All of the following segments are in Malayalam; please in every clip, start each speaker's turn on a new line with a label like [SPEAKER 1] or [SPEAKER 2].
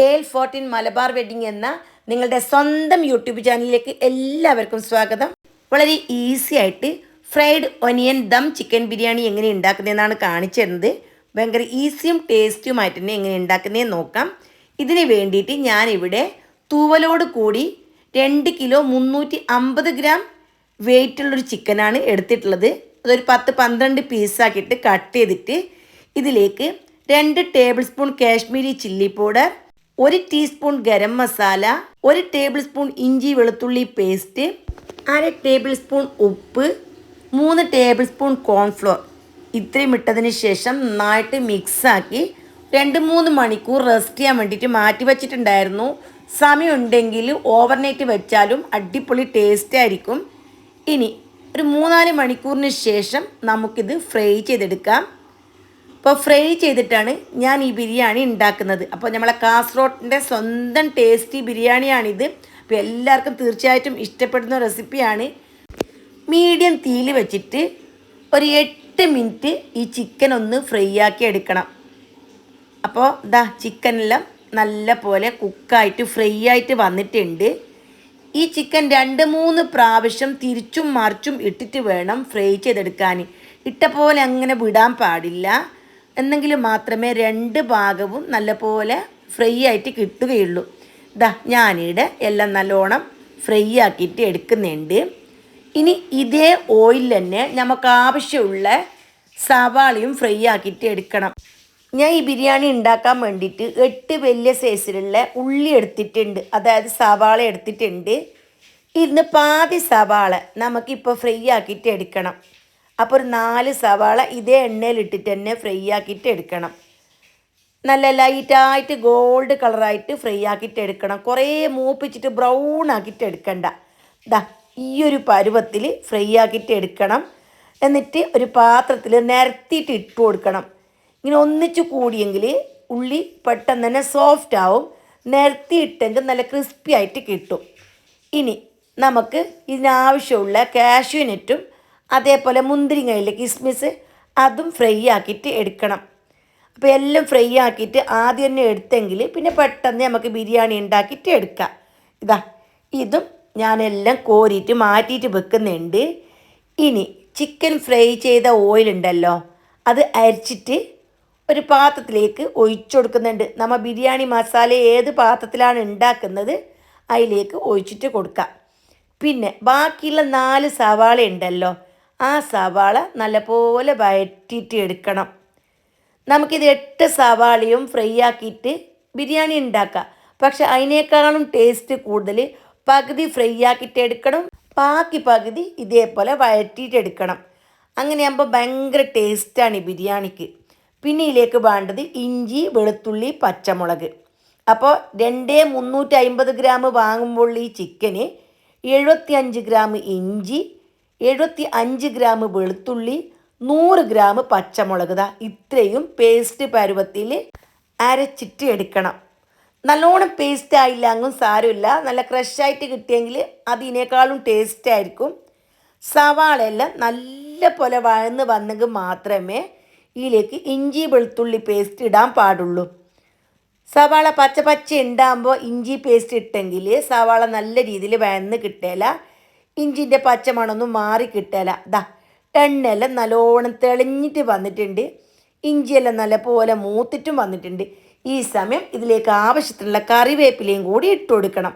[SPEAKER 1] K L fourteen Malabar wedding എന്ന നിങ്ങളുടെ സ്വന്തം യൂട്യൂബ് ചാനലിലേക്ക് എല്ലാവർക്കും സ്വാഗതം. വളരെ ഈസി ആയിട്ട് fried onion dum chicken biryani എങ്ങനെ ഉണ്ടാക്കുന്നതെന്നാണ് കാണിച്ചു തരുന്നത് ഭയങ്കര ഈസിയും ടേസ്റ്റിയുമായിട്ട് തന്നെ എങ്ങനെ ഉണ്ടാക്കുന്നതെന്ന് നോക്കാം. ഇതിന് വേണ്ടിയിട്ട് ഞാനിവിടെ തൂവലോട് കൂടി രണ്ട് കിലോ മുന്നൂറ്റി അമ്പത് ഗ്രാം വെയിറ്റുള്ളൊരു ചിക്കനാണ് എടുത്തിട്ടുള്ളത്. അതൊരു പത്ത് പന്ത്രണ്ട് പീസാക്കിയിട്ട് കട്ട് ചെയ്തിട്ട് ഇതിലേക്ക് രണ്ട് table spoon Kashmiri chilli powder ഒരു ടീസ്പൂൺ ഗരം മസാല ഒരു ടേബിൾ സ്പൂൺ ഇഞ്ചി വെളുത്തുള്ളി പേസ്റ്റ് അര ടേബിൾ സ്പൂൺ ഉപ്പ് മൂന്ന് ടേബിൾ സ്പൂൺ കോൺഫ്ലോർ ഇത്രയും ഇട്ടതിന് ശേഷം നന്നായിട്ട് മിക്സാക്കി രണ്ട് മൂന്ന് മണിക്കൂർ റെസ്റ്റ് ചെയ്യാൻ വേണ്ടിയിട്ട് മാറ്റി വച്ചിട്ടുണ്ടായിരുന്നു. സമയമുണ്ടെങ്കിൽ ഓവർനൈറ്റ് വെച്ചാലും അടിപൊളി ടേസ്റ്റ് ആയിരിക്കും. ഇനി ഒരു മൂന്നാൽ മണിക്കൂറിന് ശേഷം നമുക്കിത് ഫ്രൈ ചെയ്തെടുക്കാം. അപ്പോൾ ഫ്രൈ ചെയ്തിട്ടാണ് ഞാൻ ഈ ബിരിയാണി ഉണ്ടാക്കുന്നത്. അപ്പോൾ നമ്മളെ കാസർഗോഡിന്റെ സ്വന്തം ടേസ്റ്റി ബിരിയാണിയാണിത്. അപ്പോൾ എല്ലാവർക്കും തീർച്ചയായിട്ടും ഇഷ്ടപ്പെടുന്ന റെസിപ്പിയാണ്. മീഡിയം തീയിൽ വെച്ചിട്ട് ഒരു എട്ട് മിനിറ്റ് ഈ ചിക്കൻ ഒന്ന് ഫ്രൈ ആക്കി എടുക്കണം. അപ്പോൾ ദാ ചിക്കനെല്ലാം നല്ല പോലെ കുക്കായിട്ട് ഫ്രൈ ആയിട്ട് വന്നിട്ടുണ്ട്. ഈ ചിക്കൻ രണ്ട് മൂന്ന് പ്രാവശ്യം തിരിച്ചും മറിച്ചും ഇട്ടിട്ട് വേണം ഫ്രൈ ചെയ്തെടുക്കാൻ ഇട്ട പോലെ അങ്ങനെ വിടാൻ പാടില്ല. എന്നെങ്കിലും മാത്രമേ രണ്ട് ഭാഗവും നല്ലപോലെ ഫ്രൈ ആയിട്ട് കിട്ടുകയുള്ളൂ. ദാ ഞാനിവിടെ എല്ലാം നല്ലോണം ഫ്രൈ ആക്കിയിട്ട് എടുക്കുന്നുണ്ട്. ഇനി ഇതേ ഓയിൽ തന്നെ നമുക്ക് ആവശ്യമുള്ള സവാളയും ഫ്രൈ ആക്കിയിട്ട് എടുക്കണം. ഞാൻ ഈ ബിരിയാണി ഉണ്ടാക്കാൻ വേണ്ടിയിട്ട് എട്ട് വലിയ സൈസിലുള്ള ഉള്ളി എടുത്തിട്ടുണ്ട്. അതായത് സവാള എടുത്തിട്ടുണ്ട്. ഇന്ന് പാതി സവാള നമുക്കിപ്പോൾ ഫ്രൈ ആക്കിയിട്ട് എടുക്കണം. അപ്പോൾ ഒരു നാല് സവാള ഇതേ എണ്ണയിൽ ഇട്ടിട്ട് തന്നെ ഫ്രൈ ആക്കിയിട്ട് എടുക്കണം. നല്ല ലൈറ്റായിട്ട് ഗോൾഡ് കളറായിട്ട് ഫ്രൈ ആക്കിയിട്ട് എടുക്കണം. കുറേ മൂപ്പിച്ചിട്ട് ബ്രൗൺ ആക്കിയിട്ട് എടുക്കണ്ട. ദാ ഈ ഒരു പരുവത്തിൽ ഫ്രൈ ആക്കിയിട്ട് എടുക്കണം. എന്നിട്ട് ഒരു പാത്രത്തിൽ നിരത്തിയിട്ട് ഇട്ട് കൊടുക്കണം. ഇങ്ങനെ ഒന്നിച്ച് കൂടിയെങ്കിൽ ഉള്ളി പെട്ടെന്ന് തന്നെ സോഫ്റ്റ് ആവും. നിരത്തി ഇട്ടെങ്കിൽ നല്ല ക്രിസ്പി ആയിട്ട് കിട്ടും. ഇനി നമുക്ക് ഇതിനാവശ്യമുള്ള കാഷ്യൂനറ്റും അതേപോലെ മുന്തിരിങ്ങയിലെ കിസ്മിസ് അതും ഫ്രൈ ആക്കിയിട്ട് എടുക്കണം. അപ്പോൾ എല്ലാം ഫ്രൈ ആക്കിയിട്ട് ആദ്യം തന്നെ എടുത്തെങ്കിൽ പിന്നെ പെട്ടെന്ന് നമുക്ക് ബിരിയാണി ഉണ്ടാക്കിയിട്ട് എടുക്കാം. ഇതാ ഇതും ഞാനെല്ലാം കോരിയിട്ട് മാറ്റിയിട്ട് വെക്കുന്നുണ്ട്. ഇനി ചിക്കൻ ഫ്രൈ ചെയ്ത ഓയിലുണ്ടല്ലോ അത് അരിച്ചിട്ട് ഒരു പാത്രത്തിലേക്ക് ഒഴിച്ചു കൊടുക്കുന്നുണ്ട്. നമ്മൾ ബിരിയാണി മസാല ഏത് പാത്രത്തിലാണ് ഉണ്ടാക്കുന്നത് അതിലേക്ക് ഒഴിച്ചിട്ട് കൊടുക്കാം. പിന്നെ ബാക്കിയുള്ള നാല് സവാള ഉണ്ടല്ലോ ആ സവാള നല്ലപോലെ വഴറ്റിയിട്ട് എടുക്കണം. നമുക്കിത് എട്ട് സവാളയും ഫ്രൈ ആക്കിയിട്ട് ബിരിയാണി ഉണ്ടാക്കാം. പക്ഷെ അതിനേക്കാളും ടേസ്റ്റ് കൂടുതൽ പകുതി ഫ്രൈ ആക്കിയിട്ട് എടുക്കണം. ബാക്കി പകുതി ഇതേപോലെ വഴറ്റിയിട്ട് എടുക്കണം. അങ്ങനെയാകുമ്പോൾ ഭയങ്കര ടേസ്റ്റാണ് ഈ ബിരിയാണിക്ക്. പിന്നെ ഇതിലേക്ക് വേണ്ടത് ഇഞ്ചി വെളുത്തുള്ളി പച്ചമുളക്. അപ്പോൾ രണ്ടേ മുന്നൂറ്റി അമ്പത് ഗ്രാം വാങ്ങുമ്പോൾ ഈ ചിക്കന് എഴുപത്തി അഞ്ച് ഗ്രാം ഇഞ്ചി എഴുപത്തി അഞ്ച് ഗ്രാം വെളുത്തുള്ളി നൂറ് ഗ്രാം പച്ചമുളക്. ദാ ഇത്രയും പേസ്റ്റ് പരുവത്തിൽ അരച്ചിട്ട് എടുക്കണം. നല്ലോണം പേസ്റ്റ് ആയില്ല അങ്ങും സാരമില്ല. നല്ല ക്രഷായിട്ട് കിട്ടിയെങ്കിൽ അതിനേക്കാളും ടേസ്റ്റ് ആയിരിക്കും. സവാളയെല്ലാം നല്ല പോലെ വഴന്ന് വന്നെങ്കിൽ മാത്രമേ ഇതിലേക്ക് ഇഞ്ചി വെളുത്തുള്ളി പേസ്റ്റ് ഇടാൻ പാടുള്ളൂ. സവാള പച്ച പച്ച ഉണ്ടാകുമ്പോൾ ഇഞ്ചി പേസ്റ്റ് ഇട്ടെങ്കിൽ സവാള നല്ല രീതിയിൽ വഴന്ന് കിട്ടേല. ഇഞ്ചിന്റെ പച്ചമണമൊന്നും മാറി കിട്ടല. ദാ എണ്ണയെല്ലാം നല്ലോണം തെളിഞ്ഞിട്ട് വന്നിട്ടുണ്ട്. ഇഞ്ചിയെല്ലാം നല്ല പോലെ മൂത്തിട്ടും വന്നിട്ടുണ്ട്. ഈ സമയം ഇതിലേക്ക് ആവശ്യത്തിനുള്ള കറിവേപ്പിലയും കൂടി ഇട്ട് കൊടുക്കണം.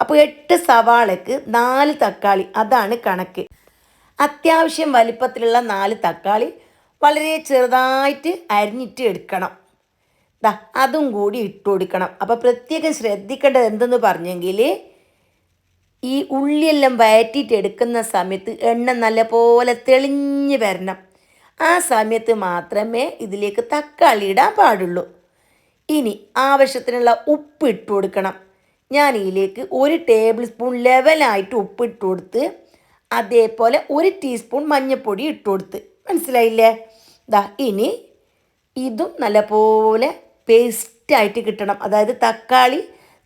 [SPEAKER 1] അപ്പോൾ എട്ട് സവാളയ്ക്ക് നാല് തക്കാളി അതാണ് കണക്ക്. അത്യാവശ്യം വലിപ്പത്തിലുള്ള നാല് തക്കാളി വളരെ ചെറുതായിട്ട് അരിഞ്ഞിട്ട് എടുക്കണം. ദാ അതും കൂടി ഇട്ട് കൊടുക്കണം. അപ്പോൾ പ്രത്യേകം ശ്രദ്ധിക്കേണ്ടത് എന്തെന്ന് പറഞ്ഞെങ്കിൽ ഈ ഉള്ളിയെല്ലാം വയറ്റിയിട്ട് എടുക്കുന്ന സമയത്ത് എണ്ണ നല്ലപോലെ തെളിഞ്ഞ് വരണം. ആ സമയത്ത് മാത്രമേ ഇതിലേക്ക് തക്കാളി ഇടാൻ പാടുള്ളൂ. ഇനി ആവശ്യത്തിനുള്ള ഉപ്പ് ഇട്ട് കൊടുക്കണം. ഞാൻ ഇതിലേക്ക് ഒരു ടേബിൾ സ്പൂൺ ലെവലായിട്ട് ഉപ്പ് ഇട്ട് കൊടുത്ത് അതേപോലെ ഒരു ടീസ്പൂൺ മഞ്ഞൾപ്പൊടി ഇട്ട് കൊടുത്ത്. മനസ്സിലായില്ലേ? ദാ ഇനി ഇതും നല്ലപോലെ പേസ്റ്റായിട്ട് കിട്ടണം. അതായത് തക്കാളി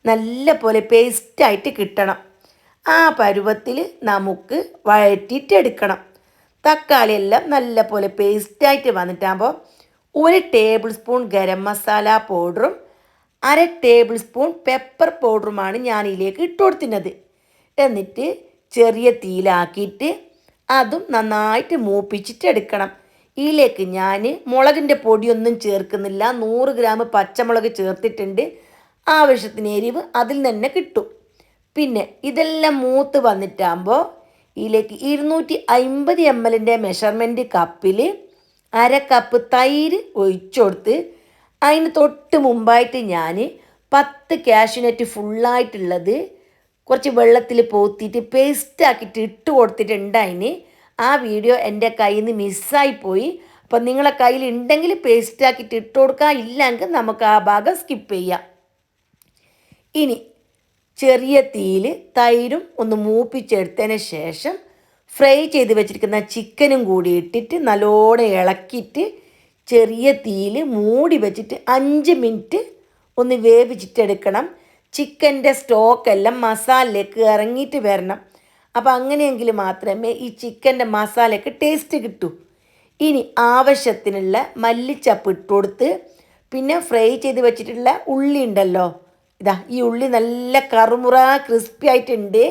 [SPEAKER 1] നല്ല പോലെ പേസ്റ്റായിട്ട് കിട്ടണം. ആ പരുവത്തിൽ നമുക്ക് വഴറ്റിയിട്ടെടുക്കണം. തക്കാളി എല്ലാം നല്ല പോലെ പേസ്റ്റായിട്ട് വന്നിട്ടാകുമ്പോൾ ഒരു ടേബിൾ സ്പൂൺ ഗരം മസാല പൗഡറും അര ടേബിൾ സ്പൂൺ പെപ്പർ പൗഡറുമാണ് ഞാൻ ഇതിലേക്ക് ഇട്ട് കൊടുത്തിരുന്നത്. എന്നിട്ട് ചെറിയ തീയിലാക്കിയിട്ട് അതും നന്നായിട്ട് മൂപ്പിച്ചിട്ട് എടുക്കണം ഇതിലേക്ക് ഞാൻ മുളകിന്റെ പൊടിയൊന്നും ചേർക്കുന്നില്ല. നൂറ് ഗ്രാം പച്ചമുളക് ചേർത്തിട്ടുണ്ട്. ആവശ്യത്തിന് എരിവ് അതിൽ തന്നെ കിട്ടും. പിന്നെ ഇതെല്ലാം മൂത്ത് വന്നിട്ടാകുമ്പോൾ ഇതിലേക്ക് ഇരുന്നൂറ്റി അമ്പത് എം എല്ലിന്റെ മെഷർമെന്റ് കപ്പിൽ അര കപ്പ് തൈര് ഒഴിച്ചു കൊടുത്ത് അതിന് തൊട്ട് മുമ്പായിട്ട് ഞാൻ പത്ത് കാഷ്യൂനറ്റ് ഫുള്ളായിട്ടുള്ളത് കുറച്ച് വെള്ളത്തിൽ പോത്തിയിട്ട് പേസ്റ്റ് ആക്കിയിട്ട് ഇട്ട് കൊടുത്തിട്ടുണ്ട് അതിന്. ആ വീഡിയോ എന്റെ കയ്യിൽ നിന്ന് മിസ്സായിപ്പോയി അപ്പം നിങ്ങളെ കയ്യിൽ ഉണ്ടെങ്കിൽ പേസ്റ്റ് ആക്കിയിട്ട് ഇട്ട് കൊടുക്കുക ഇല്ലെങ്കിൽ നമുക്ക് ആ ഭാഗം സ്കിപ്പ് ചെയ്യാം. ഇനി ചെറിയ തീയിൽ തൈരും ഒന്ന് മൂപ്പിച്ചെടുത്തതിന് ശേഷം ഫ്രൈ ചെയ്ത് വെച്ചിരിക്കുന്ന ചിക്കനും കൂടി ഇട്ടിട്ട് നല്ലോണം ഇളക്കിയിട്ട് ചെറിയ തീയിൽ മൂടി വെച്ചിട്ട് അഞ്ച് മിനിറ്റ് ഒന്ന് വേവിച്ചിട്ടെടുക്കണം. ചിക്കന്റെ സ്റ്റോക്കെല്ലാം മസാലയിലേക്ക് ഇറങ്ങിയിട്ട് വരണം. അപ്പോൾ അങ്ങനെയെങ്കിൽ മാത്രമേ ഈ ചിക്കന്റെ മസാലയ്ക്ക് ടേസ്റ്റ് കിട്ടൂ. ഇനി ആവശ്യത്തിനുള്ള മല്ലിച്ചപ്പ് ഇട്ട് കൊടുത്ത് പിന്നെ ഫ്രൈ ചെയ്ത് വെച്ചിട്ടുള്ള ഉള്ളി ഉണ്ടല്ലോ ഇതാ ഈ ഉള്ളി നല്ല കറുമുറ ക്രിസ്പി ആയിട്ടുണ്ട്.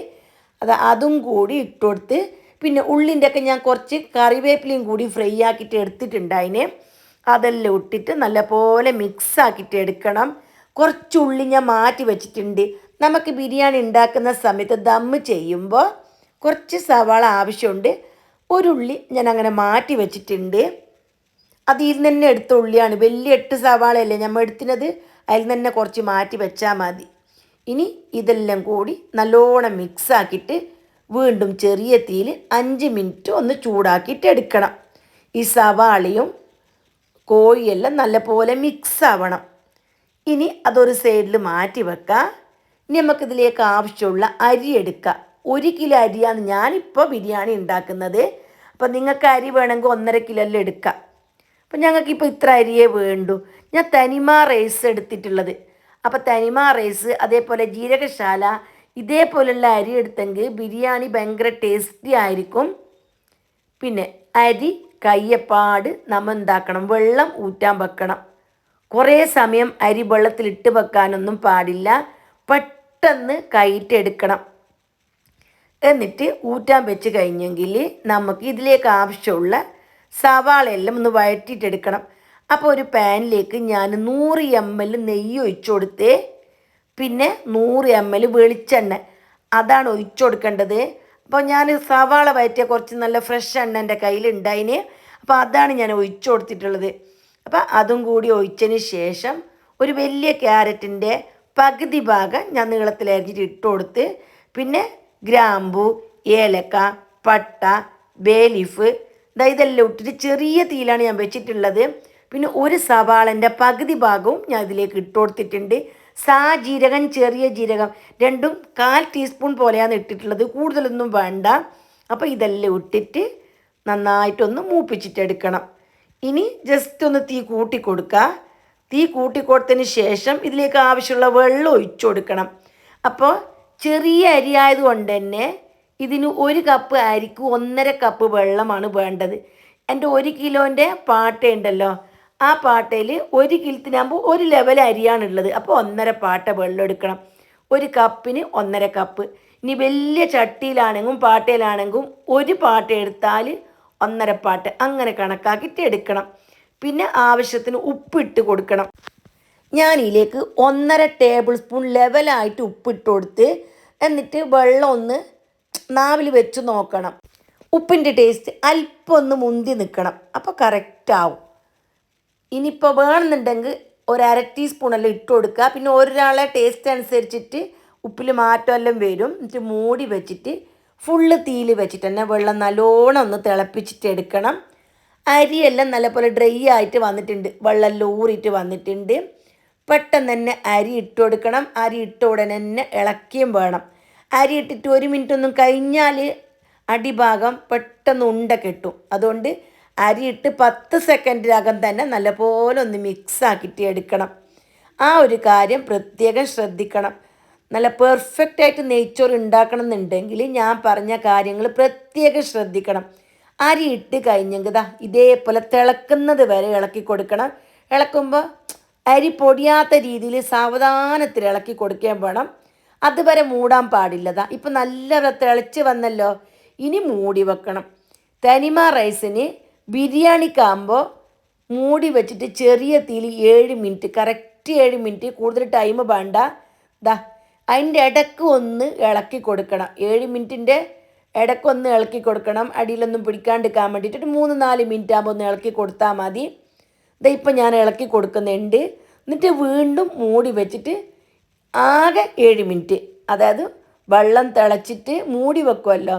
[SPEAKER 1] അത് അതും കൂടി ഇട്ട് കൊടുത്ത് പിന്നെ ഉള്ളിന്റെ ഒക്കെ ഞാൻ കുറച്ച് കറിവേപ്പിലയും കൂടി ഫ്രൈ ആക്കിയിട്ട് എടുത്തിട്ടുണ്ട് അതിനെ അതെല്ലാം ഇട്ടിട്ട് നല്ലപോലെ മിക്സ് ആക്കിയിട്ട് എടുക്കണം. കുറച്ച് ഉള്ളി ഞാൻ മാറ്റി വെച്ചിട്ടുണ്ട്. നമുക്ക് ബിരിയാണി ഉണ്ടാക്കുന്ന സമയത്ത് ദമ്മ് ചെയ്യുമ്പോൾ കുറച്ച് സവാള ആവശ്യമുണ്ട്. ഒരു ഉള്ളി ഞാൻ അങ്ങനെ മാറ്റി വെച്ചിട്ടുണ്ട്. അതിൽ നിന്ന് തന്നെ എടുത്ത ഉള്ളിയാണ്. വലിയ എട്ട് സവാളയല്ലേ നമ്മൾ എടുത്തിനത്? അതിൽ തന്നെ കുറച്ച് മാറ്റി വെച്ചാൽ മതി. ഇനി ഇതെല്ലാം കൂടി നല്ലോണം മിക്സാക്കിയിട്ട് വീണ്ടും ചെറിയ തീയിൽ അഞ്ച് മിനിറ്റ് ഒന്ന് ചൂടാക്കിയിട്ട് എടുക്കണം. ഈ സവാളയും കോഴിയെല്ലാം നല്ലപോലെ മിക്സ് ആവണം. ഇനി അതൊരു സൈഡിൽ മാറ്റി വെക്കാം. ഇനി നമുക്കിതിലേക്ക് ആവശ്യമുള്ള അരി എടുക്കാം. ഒരു കിലോ അരിയാണ് ഞാനിപ്പോൾ ബിരിയാണി ഉണ്ടാക്കുന്നത്. അപ്പോൾ നിങ്ങൾക്ക് അരി വേണമെങ്കിൽ ഒന്നര കിലോ എല്ലാം എടുക്കാം. അപ്പം ഞങ്ങൾക്കിപ്പോൾ ഇത്ര അരിയേ വേണ്ടു. ഞാൻ തനിമ റൈസ് എടുത്തിട്ടുള്ളത്. അപ്പോൾ തനിമ റൈസ് അതേപോലെ ജീരകശാല ഇതേപോലുള്ള അരി എടുത്തെങ്കിൽ ബിരിയാണി ഭയങ്കര ടേസ്റ്റി ആയിരിക്കും. പിന്നെ അരി കയ്യപ്പാട് നമ്മൾ എന്താക്കണം? വെള്ളം ഊറ്റാൻ വെക്കണം. കുറേ സമയം അരി വെള്ളത്തിലിട്ട് വെക്കാനൊന്നും പാടില്ല. പെട്ടെന്ന് കയറ്റെടുക്കണം എന്നിട്ട് ഊറ്റാൻ വെച്ച് കഴിഞ്ഞെങ്കിൽ നമുക്ക് ഇതിലേക്ക് ആവശ്യമുള്ള സവാളയെല്ലാം ഒന്ന് വഴറ്റിയിട്ടെടുക്കണം. അപ്പോൾ ഒരു പാനിലേക്ക് ഞാൻ നൂറ് എം എൽ നെയ്യ് ഒഴിച്ചു കൊടുത്തേ പിന്നെ നൂറ് എം എൽ വെളിച്ചെണ്ണ. അതാണ് ഒഴിച്ചു കൊടുക്കേണ്ടത് അപ്പോൾ ഞാൻ സവാള വയറ്റിയ കുറച്ച് നല്ല ഫ്രഷ് എണ്ണ എന്റെ കയ്യിലുണ്ടായിന്. അപ്പോൾ അതാണ് ഞാൻ ഒഴിച്ചു കൊടുത്തിട്ടുള്ളത് അപ്പോൾ അതും കൂടി ഒഴിച്ചതിന് ശേഷം ഒരു വലിയ ക്യാരറ്റിന്റെ പകുതി ഭാഗം ഞാൻ നീളത്തിലരിഞ്ഞിട്ട് ഇട്ട് കൊടുത്ത് പിന്നെ ഗ്രാമ്പു ഏലക്ക പട്ട ബേലീഫ് ഇതാ ഇതെല്ലാം ഇട്ടിട്ട് ചെറിയ തീയിലാണ് ഞാൻ വെച്ചിട്ടുള്ളത്. പിന്നെ ഒരു സവാളന്റെ പകുതി ഭാഗവും ഞാൻ ഇതിലേക്ക് ഇട്ട് കൊടുത്തിട്ടുണ്ട്. സാ ജീരകം ചെറിയ ജീരകം രണ്ടും കാൽ ടീസ്പൂൺ പോലെയാണ് ഇട്ടിട്ടുള്ളത്. കൂടുതലൊന്നും വേണ്ട. അപ്പോൾ ഇതെല്ലാം ഇട്ടിട്ട് നന്നായിട്ടൊന്ന് മൂപ്പിച്ചിട്ടെടുക്കണം ഇനി ജസ്റ്റ് ഒന്ന് തീ കൂട്ടി കൊടുക്കുക തീ കൂട്ടിക്കൊടുത്തതിന് ശേഷം ഇതിലേക്ക് ആവശ്യമുള്ള വെള്ളം ഒഴിച്ചു കൊടുക്കണം. അപ്പോൾ ചെറിയ അരി ആയതുകൊണ്ട് തന്നെ ഇതിന് ഒരു കപ്പ് അരിക്ക് ഒന്നര കപ്പ് വെള്ളമാണ് വേണ്ടത്. എന്റെ ഒരു കിലോന്റെ പാട്ടയുണ്ടല്ലോ ആ പാട്ടയിൽ ഒരു കിലത്തിനാകുമ്പോൾ ഒരു ലെവൽ അരിയാണുള്ളത്. അപ്പോൾ ഒന്നര പാട്ട വെള്ളം എടുക്കണം. ഒരു കപ്പിന് ഒന്നര കപ്പ്. ഇനി വലിയ ചട്ടിയിലാണെങ്കിലും പാട്ടയിലാണെങ്കിലും ഒരു പാട്ട എടുത്താൽ ഒന്നര പാട്ട്. അങ്ങനെ കണക്കാക്കിയിട്ട് എടുക്കണം. പിന്നെ ആവശ്യത്തിന് ഉപ്പിട്ട് കൊടുക്കണം. ഞാൻ ഒന്നര ടേബിൾ സ്പൂൺ ലെവലായിട്ട് ഉപ്പിട്ട് കൊടുത്ത് എന്നിട്ട് വെള്ളം ഒന്ന് നാവിൽ വെച്ച് നോക്കണം. ഉപ്പിന്റെ ടേസ്റ്റ് അല്പം ഒന്ന് മുന്തി നിൽക്കണം. അപ്പോൾ കറക്റ്റ് ആവും. ഇനിയിപ്പോൾ വേണമെന്നുണ്ടെങ്കിൽ ഒരു അര ടീസ്പൂണെല്ലാം ഇട്ട് കൊടുക്കുക. പിന്നെ ഒരാളെ ടേസ്റ്റ് അനുസരിച്ചിട്ട് ഉപ്പിൽ മാറ്റമെല്ലാം വരും. എന്നിട്ട് മൂടി വെച്ചിട്ട് ഫുള്ള് തീയിൽ വെച്ചിട്ട് തന്നെ വെള്ളം നല്ലോണം ഒന്ന് തിളപ്പിച്ചിട്ട് എടുക്കണം. അരിയെല്ലാം നല്ലപോലെ ഡ്രൈ ആയിട്ട് വന്നിട്ടുണ്ട്. വെള്ളമെല്ലാം ഊറിയിട്ട് വന്നിട്ടുണ്ട്. പെട്ടെന്ന് തന്നെ അരി ഇട്ട് കൊടുക്കണം. അരി ഇട്ട ഉടനെ തന്നെ ഇളക്കിയും വേണം. അരി ഇട്ടിട്ട് ഒരു മിനിറ്റ് ഒന്നും കഴിഞ്ഞാൽ അടിഭാഗം പെട്ടെന്ന് ഉണ്ട കെട്ടും. അതുകൊണ്ട് അരിയിട്ട് പത്ത് സെക്കൻഡിനകം തന്നെ നല്ലപോലെ ഒന്ന് മിക്സ് ആക്കിയിട്ട് എടുക്കണം. ആ ഒരു കാര്യം പ്രത്യേകം ശ്രദ്ധിക്കണം. നല്ല പെർഫെക്റ്റ് ആയിട്ട് നെയ്ച്ചോറ് ഉണ്ടാക്കണം എന്നുണ്ടെങ്കിൽ ഞാൻ പറഞ്ഞ കാര്യങ്ങൾ പ്രത്യേകം ശ്രദ്ധിക്കണം. അരി ഇട്ട് കഴിഞ്ഞെങ്കിൽ ദാ ഇതേപോലെ തിളക്കുന്നത് വരെ ഇളക്കി കൊടുക്കണം. ഇളക്കുമ്പോൾ അരി പൊടിയാത്ത രീതിയിൽ സാവധാനത്തിൽ ഇളക്കി കൊടുക്കാൻ വേണം. അതുവരെ മൂടാൻ പാടില്ലതാ. ഇപ്പം നല്ല തിളച്ച് വന്നല്ലോ. ഇനി മൂടി വെക്കണം. തനിമ റൈസിന് ബിരിയാണിക്കാകുമ്പോൾ മൂടി വെച്ചിട്ട് ചെറിയ തീയിൽ ഏഴ് മിനിറ്റ് കറക്റ്റ് ഏഴ് മിനിറ്റ് കൂടുതൽ ടൈം വേണ്ട. ദാ അതിന്റെ ഇടയ്ക്ക് ഒന്ന് ഇളക്കി കൊടുക്കണം. ഏഴ് മിനിറ്റിന്റെ ഇടയ്ക്കൊന്ന് ഇളക്കി കൊടുക്കണം. അടിയിലൊന്നും പിടിക്കാണ്ടിരിക്കാൻ വേണ്ടിയിട്ട് മൂന്ന് നാല് മിനിറ്റ് ആകുമ്പോൾ ഒന്ന് ഇളക്കി കൊടുത്താൽ മതി. ഇതാ ഇപ്പം ഞാൻ ഇളക്കി കൊടുക്കുന്നുണ്ട്. എന്നിട്ട് വീണ്ടും മൂടി വെച്ചിട്ട് ആകെ ഏഴ് മിനിറ്റ്. അതായത് വെള്ളം തിളച്ചിട്ട് മൂടി വെക്കുമല്ലോ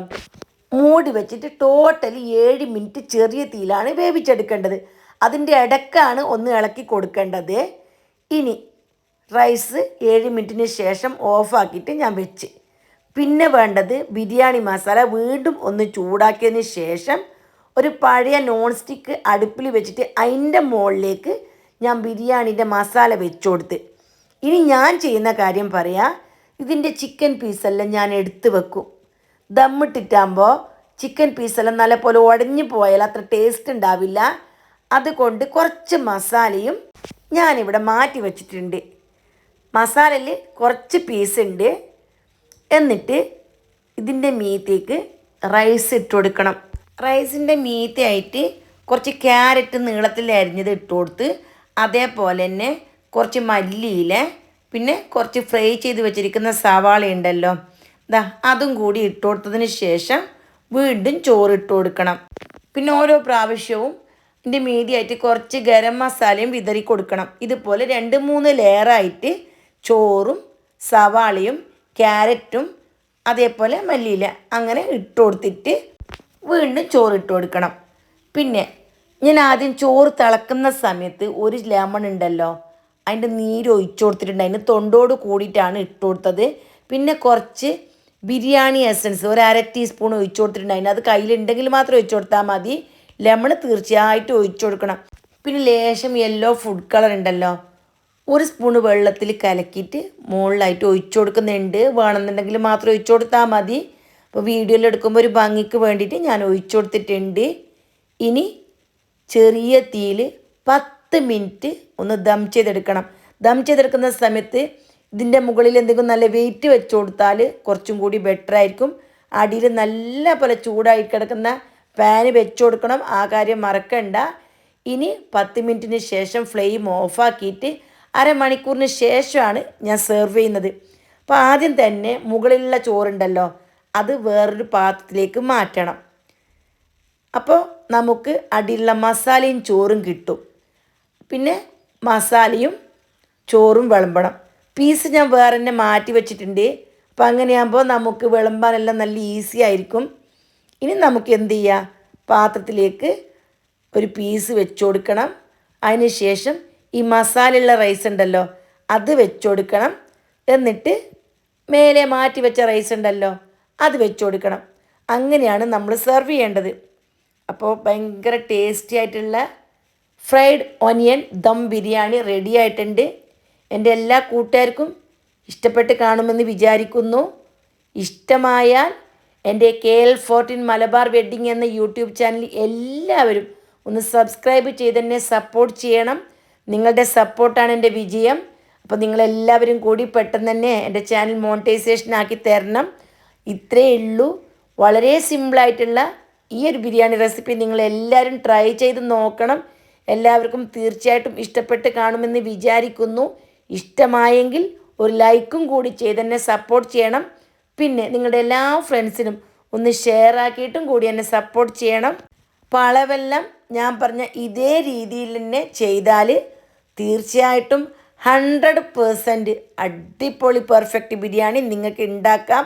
[SPEAKER 1] മൂടി വെച്ചിട്ട് ടോട്ടലി ഏഴ് മിനിറ്റ് ചെറിയ തീയിലാണ് വേവിച്ചെടുക്കേണ്ടത്. അതിന്റെ ഇടക്കാണ് ഒന്ന് ഇളക്കി കൊടുക്കേണ്ടത്. ഇനി റൈസ് ഏഴ് മിനിറ്റിന് ശേഷം ഓഫാക്കിയിട്ട് ഞാൻ വെച്ച്. പിന്നെ വേണ്ടത് ബിരിയാണി മസാല വീണ്ടും ഒന്ന് ചൂടാക്കിയതിന് ശേഷം ഒരു പഴയ നോൺ സ്റ്റിക്ക് അടുപ്പിൽ വെച്ചിട്ട് അതിന്റെ മുകളിലേക്ക് ഞാൻ ബിരിയാണീന്റെ മസാല വെച്ചു കൊടുത്ത് ഇനി ഞാൻ ചെയ്യുന്ന കാര്യം പറയാ. ഇതിന്റെ ചിക്കൻ പീസെല്ലാം ഞാൻ എടുത്തു വെക്കും. ദമ്മിട്ടിട്ടാകുമ്പോൾ ചിക്കൻ പീസെല്ലാം നല്ലപോലെ ഉടഞ്ഞു പോയാൽ അത്ര ടേസ്റ്റ് ഉണ്ടാവില്ല. അതുകൊണ്ട് കുറച്ച് മസാലയും ഞാനിവിടെ മാറ്റി വെച്ചിട്ടുണ്ട്. മസാലയിൽ കുറച്ച് പീസ് ഉണ്ട്. എന്നിട്ട് ഇതിന്റെ മീത്തേക്ക് റൈസ് ഇട്ട് കൊടുക്കണം. റൈസിന്റെ മീത്തയായിട്ട് കുറച്ച് ക്യാരറ്റ് നീളത്തിൽ അരിഞ്ഞത് ഇട്ട് കൊടുത്ത് അതേപോലെ തന്നെ കുറച്ച് മല്ലിയില പിന്നെ കുറച്ച് ഫ്രൈ ചെയ്ത് വെച്ചിരിക്കുന്ന സവാള ഉണ്ടല്ലോ. ദാ അതും കൂടി ഇട്ട് കൊടുത്തതിന് ശേഷം വീണ്ടും ചോറ് ഇട്ട് കൊടുക്കണം. പിന്നെ ഓരോ പ്രാവശ്യവും ഇതിന്റെ മീതിയായിട്ട് കുറച്ച് ഗരം മസാലയും വിതറി കൊടുക്കണം. ഇതുപോലെ രണ്ട് മൂന്ന് ലെയറായിട്ട് ചോറും സവാളയും ക്യാരറ്റും അതേപോലെ മല്ലിയില അങ്ങനെ ഇട്ട് കൊടുത്തിട്ട് വീണ്ടും ചോറ് ഇട്ട് കൊടുക്കണം. പിന്നെ ഞാൻ ആദ്യം ചോറ് തിളക്കുന്ന സമയത്ത് ഒരു ലെമൺ ഉണ്ടല്ലോ അതിന്റെ നീര് ഒഴിച്ചു കൊടുത്തിട്ടുണ്ട്. അതിന് തൊണ്ടോട് കൂടിയിട്ടാണ് ഇട്ട് കൊടുത്തത്. പിന്നെ കുറച്ച് ബിരിയാണി എസൻസ് ഒരു അര ടീസ്പൂൺ ഒഴിച്ചു കൊടുത്തിട്ടുണ്ട്. അതിന് അത് കയ്യിലുണ്ടെങ്കിൽ മാത്രം ഒഴിച്ചു കൊടുത്താൽ മതി. ലെമൺ തീർച്ചയായിട്ടും ഒഴിച്ചു കൊടുക്കണം. പിന്നെ ലേശം യെല്ലോ ഫുഡ് കളർ ഉണ്ടല്ലോ. ഒരു സ്പൂൺ വെള്ളത്തിൽ കലക്കിയിട്ട് മുകളിലായിട്ട് ഒഴിച്ചു കൊടുക്കുന്നുണ്ട്. വേണമെന്നുണ്ടെങ്കിൽ മാത്രം ഒഴിച്ചു കൊടുത്താൽ മതി. അപ്പോൾ വീഡിയോയിൽ എടുക്കുമ്പോൾ ഒരു ഭംഗിക്ക് വേണ്ടിയിട്ട് ഞാൻ ഒഴിച്ചു കൊടുത്തിട്ടുണ്ട്. ഇനി ചെറിയ തീയിൽ പത്ത് മിനിറ്റ് ഒന്ന് ദം ചെയ്തെടുക്കണം. ദം ചെയ്തെടുക്കുന്ന സമയത്ത് ഇതിന്റെ മുകളിൽ എന്തെങ്കിലും നല്ല വെയിറ്റ് വെച്ച് കൊടുത്താൽ കുറച്ചും കൂടി ബെറ്റർ ആയിരിക്കും. അടിയിൽ നല്ല പോലെ ചൂടായി കിടക്കുന്ന പാന് വെച്ച് കൊടുക്കണം. ആ കാര്യം മറക്കണ്ട. ഇനി പത്ത് മിനിറ്റിന് ശേഷം ഫ്ലെയിം ഓഫാക്കിയിട്ട് അരമണിക്കൂറിന് ശേഷമാണ് ഞാൻ സെർവ് ചെയ്യുന്നത്. അപ്പോൾ ആദ്യം തന്നെ മുകളിലുള്ള ചോറുണ്ടല്ലോ അത് വേറൊരു പാത്രത്തിലേക്ക് മാറ്റണം. അപ്പോൾ നമുക്ക് അടിയിലുള്ള മസാലയും ചോറും കിട്ടും. പിന്നെ മസാലയും ചോറും വിളമ്പണം. പീസ് ഞാൻ വേറെ തന്നെ മാറ്റി വെച്ചിട്ടുണ്ട്. അപ്പോൾ അങ്ങനെയാകുമ്പോൾ നമുക്ക് വിളമ്പാനെല്ലാം നല്ല ഈസി ആയിരിക്കും. ഇനി നമുക്ക് എന്ത് ചെയ്യുക പാത്രത്തിലേക്ക് ഒരു പീസ് വെച്ച് കൊടുക്കണം അതിന് ശേഷം ഈ മസാലയുള്ള റൈസ് ഉണ്ടല്ലോ അത് വെച്ച് കൊടുക്കണം എന്നിട്ട് മേലെ മാറ്റി വെച്ച റൈസ് ഉണ്ടല്ലോ അത് വെച്ച് കൊടുക്കണം അങ്ങനെയാണ് നമ്മൾ സെർവ് ചെയ്യേണ്ടത്. അപ്പോൾ ഭയങ്കര ടേസ്റ്റി ആയിട്ടുള്ള fried onion dum biryani ready ആയിട്ടുണ്ട്. എന്റെ എല്ലാ കൂട്ടുകാർക്കും ഇഷ്ടപ്പെട്ട് കാണുമെന്ന് വിചാരിക്കുന്നു. ഇഷ്ടമായാൽ എന്റെ K L fourteen Malabar wedding എന്ന യൂട്യൂബ് ചാനൽ എല്ലാവരും ഒന്ന് സബ്സ്ക്രൈബ് ചെയ്ത് തന്നെ സപ്പോർട്ട് ചെയ്യണം. നിങ്ങളുടെ സപ്പോർട്ടാണ് എന്റെ വിജയം. അപ്പോൾ നിങ്ങളെല്ലാവരും കൂടി പെട്ടെന്ന് തന്നെ എന്റെ ചാനൽ മോണിറ്റൈസേഷൻ ആക്കി തരണം. ഇത്രയേ ഉള്ളൂ. വളരെ സിമ്പിളായിട്ടുള്ള ഈ ഒരു ബിരിയാണി റെസിപ്പി നിങ്ങളെല്ലാവരും ട്രൈ ചെയ്ത് നോക്കണം. എല്ലാവർക്കും തീർച്ചയായിട്ടും ഇഷ്ടപ്പെട്ട് കാണുമെന്ന് വിചാരിക്കുന്നു. ഇഷ്ടമായെങ്കിൽ ഒരു ലൈക്കും കൂടി ചെയ്ത് എന്നെ സപ്പോർട്ട് ചെയ്യണം. പിന്നെ നിങ്ങളുടെ എല്ലാ ഫ്രണ്ട്സിനും ഒന്ന് ഷെയർ ആക്കിയിട്ടും കൂടി എന്നെ സപ്പോർട്ട് ചെയ്യണം. പളവെല്ലാം ഞാൻ പറഞ്ഞ ഇതേ രീതിയിൽ തന്നെ ചെയ്താൽ തീർച്ചയായിട്ടും ഹൺഡ്രഡ് പേഴ്സന്റ് അടിപൊളി പെർഫെക്റ്റ് ബിരിയാണി നിങ്ങൾക്ക് ഉണ്ടാക്കാം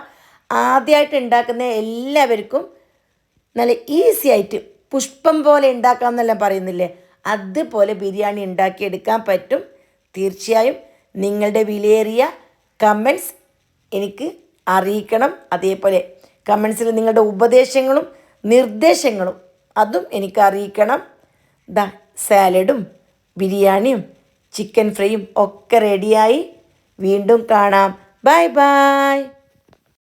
[SPEAKER 1] ആദ്യമായിട്ട് ഉണ്ടാക്കുന്ന എല്ലാവർക്കും നല്ല ഈസി ആയിട്ട് പുഷ്പം പോലെ ഉണ്ടാക്കാം എന്നെല്ലാം പറയുന്നില്ലേ? അതുപോലെ ബിരിയാണി ഉണ്ടാക്കിയെടുക്കാൻ പറ്റും. തീർച്ചയായും നിങ്ങളുടെ വിലയേറിയ കമൻസ് എനിക്ക് അറിയിക്കണം. അതേപോലെ കമൻസിൽ നിങ്ങളുടെ ഉപദേശങ്ങളും നിർദ്ദേശങ്ങളും അതും എനിക്ക് അറിയിക്കണം. ദാ സാലഡും ബിരിയാണിയും ചിക്കൻ ഫ്രൈയും ഒക്കെ റെഡിയായി വീണ്ടും കാണാം. Bye bye